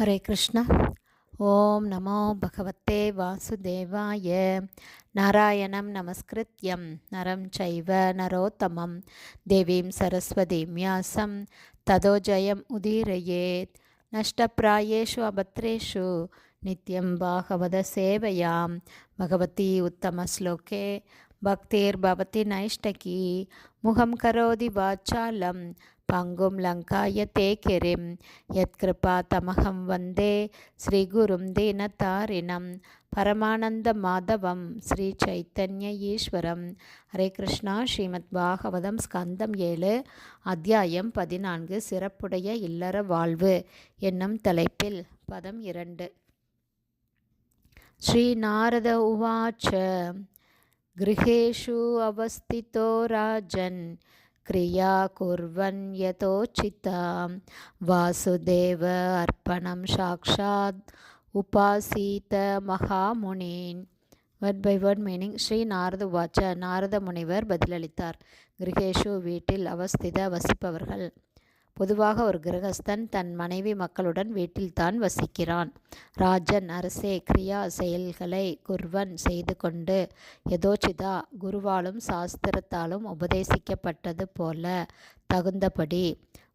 ஹரே கிருஷ்ணா. ஓம் நமோ பகவத்தே வாசுதேவாய. நாராயணம் நமஸ்கிருத்யம். நரம் சைவ நரோத்தமம். தேவீம் சரஸ்வதீம் யாசம். ததோஜயம் உதீரயேத். நஷ்டப்பிராயேஷு அபத்ரேஷு. நித்யம் பாகவத சேவையாம். பகவதி உத்தமஸ்லோகே பக்திர்பவதி நைஷ்டகி. முகம் கரோதி வாச்சாலம். பங்கும் லங்காயத்தே கிரிம் யத்கிருபா தமகம் வந்தே ஸ்ரீகுரும் தீனத்தாரினம் பரமானந்த மாதவம் ஸ்ரீ சைத்தன்ய ஈஸ்வரம். ஹரே கிருஷ்ணா ஸ்ரீமத் பாகவதம் ஸ்கந்தம் ஏழு அத்தியாயம் பதினான்கு சிறப்புடைய இல்லற வாழ்வு என்னும் தலைப்பில் பதம் இரண்டு. ஸ்ரீ நாரத உவாச்ச கிரகேஷு அவஸ்திதோ ராஜன். क्रिया कुर्वन् यथोचितां वासुदेव अर्पणं साक्षात् உபாசீத மகாமுனின் word by word meaning Shri Narada உவாச்ச நாரத முனிவர் பதிலளித்தார் கிரகேஷு வீட்டில் அவஸ்தித வசிப்பவர்கள் பொதுவாக ஒரு கிரகஸ்தன் தன் மனைவி மக்களுடன் வீட்டில்தான் வசிக்கிறான். ராஜன் அரசே கிரியா செயல்களை குர்வன் செய்து கொண்டு யதோச்சிதா குருவாலும் சாஸ்திரத்தாலும் உபதேசிக்கப்பட்டது போல தகுந்தபடி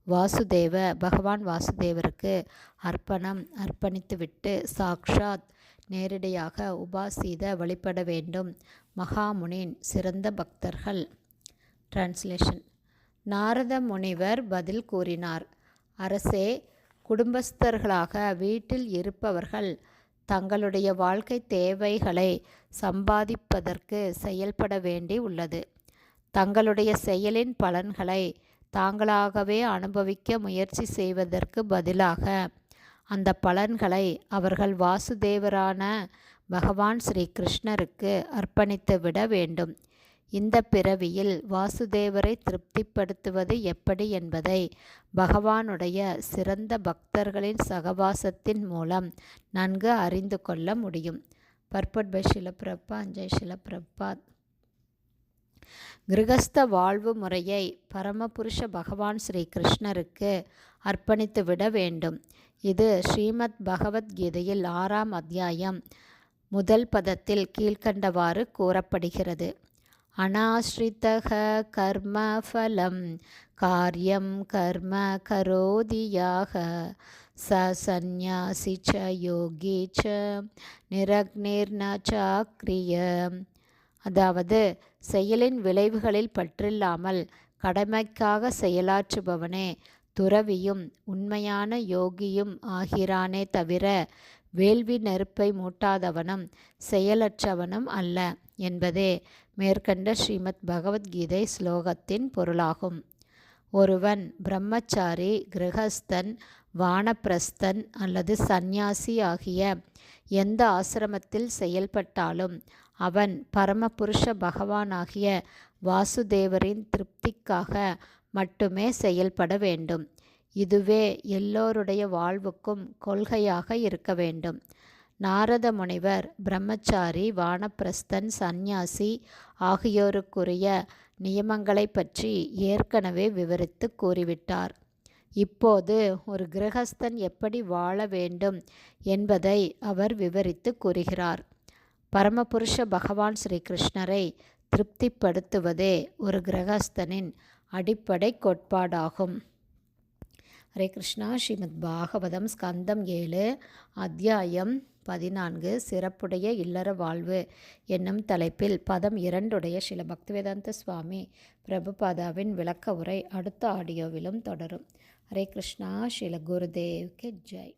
வாசுதேவ பகவான் வாசுதேவருக்கு அர்ப்பணம் அர்ப்பணித்துவிட்டு சாக்ஷாத் நேரடியாக உபாசீத வழிபட வேண்டும். மகாமுனின் சிறந்த பக்தர்கள். டிரான்ஸ்லேஷன் நாரத முனிவர் பதில் கூறினார். அரசே குடும்பஸ்தர்களாக வீட்டில் இருப்பவர்கள் தங்களுடைய வாழ்க்கை தேவைகளை சம்பாதிப்பதற்கு செயல்பட வேண்டி உள்ளது. தங்களுடைய செயலின் பலன்களை தாங்களாகவே அனுபவிக்க முயற்சி செய்வதற்கு பதிலாக அந்த பலன்களை அவர்கள் வாசுதேவரான பகவான் ஸ்ரீ கிருஷ்ணருக்கு அர்ப்பணித்து விட வேண்டும். இந்த பிறவியில் வாசுதேவரை திருப்திப்படுத்துவது எப்படி என்பதை பகவானுடைய சிறந்த பக்தர்களின் சகவாசத்தின் மூலம் நன்கு அறிந்து கொள்ள முடியும். பர்பட் பை ஷிலப்பிரப்பா அஞ்சய் ஷிலப்பிரப்பாத் கிரகஸ்த வாழ்வு முறையை பரமபுருஷ பகவான் ஸ்ரீ கிருஷ்ணருக்கு அர்ப்பணித்து விட வேண்டும். இது ஸ்ரீமத் பகவத்கீதையில் ஆறாம் அத்தியாயம் முதல் பதத்தில் கீழ்கண்டவாறு கூறப்படுகிறது. अनाश्रितः कर्मफलं कार्यं कर्म करोति याः स सन्न्यासी च योगी च நிரக்னிர்ன சாக்கிரிய அதாவது செயலின் விளைவுகளில் பற்றில்லாமல் கடமைக்காக செயலாற்றுபவனே துறவியும் உண்மையான யோகியும் ஆகிறானே தவிர வேள்வி நெருப்பை மூட்டாதவனும் செயலற்றவனும் அல்ல என்பதே மேற்கண்ட ஸ்ரீமத் பகவத்கீதை ஸ்லோகத்தின் பொருளாகும். ஒருவன் பிரம்மச்சாரி கிரகஸ்தன் வானப்பிரஸ்தன் அல்லது சந்நியாசி ஆகிய எந்த ஆசிரமத்தில் செயல்பட்டாலும் அவன் பரமபுருஷ பகவானாகிய வாசுதேவரின் திருப்திக்காக மட்டுமே செயல்பட வேண்டும். இதுவே எல்லோருடைய வாழ்வுக்கும் கொள்கையாக இருக்க வேண்டும். நாரத முனிவர் பிரம்மச்சாரி வானப்பிரஸ்தன் சந்நியாசி ஆகியோருக்குரிய நியமங்களை பற்றி ஏற்கனவே விவரித்து கூறிவிட்டார். இப்போது ஒரு கிரகஸ்தன் எப்படி வாழ வேண்டும் என்பதை அவர் விவரித்து கூறுகிறார். பரமபுருஷ பகவான் ஸ்ரீகிருஷ்ணரை திருப்திப்படுத்துவதே ஒரு கிரகஸ்தனின் அடிப்படை கோட்பாடாகும். ஹரே கிருஷ்ணா. ஸ்ரீமத் பாகவதம் ஸ்கந்தம் ஏழு அத்தியாயம் பதினான்கு சிறப்புடைய இல்லற வாழ்வு என்னும் தலைப்பில் பதம் இரண்டுடைய சில பக்திவேதாந்த சுவாமி பிரபுபாதாவின் விளக்க உரை அடுத்த ஆடியோவிலும் தொடரும். ஹரே கிருஷ்ணா. ஸ்ரீல குருதேவ் கே ஜெய்.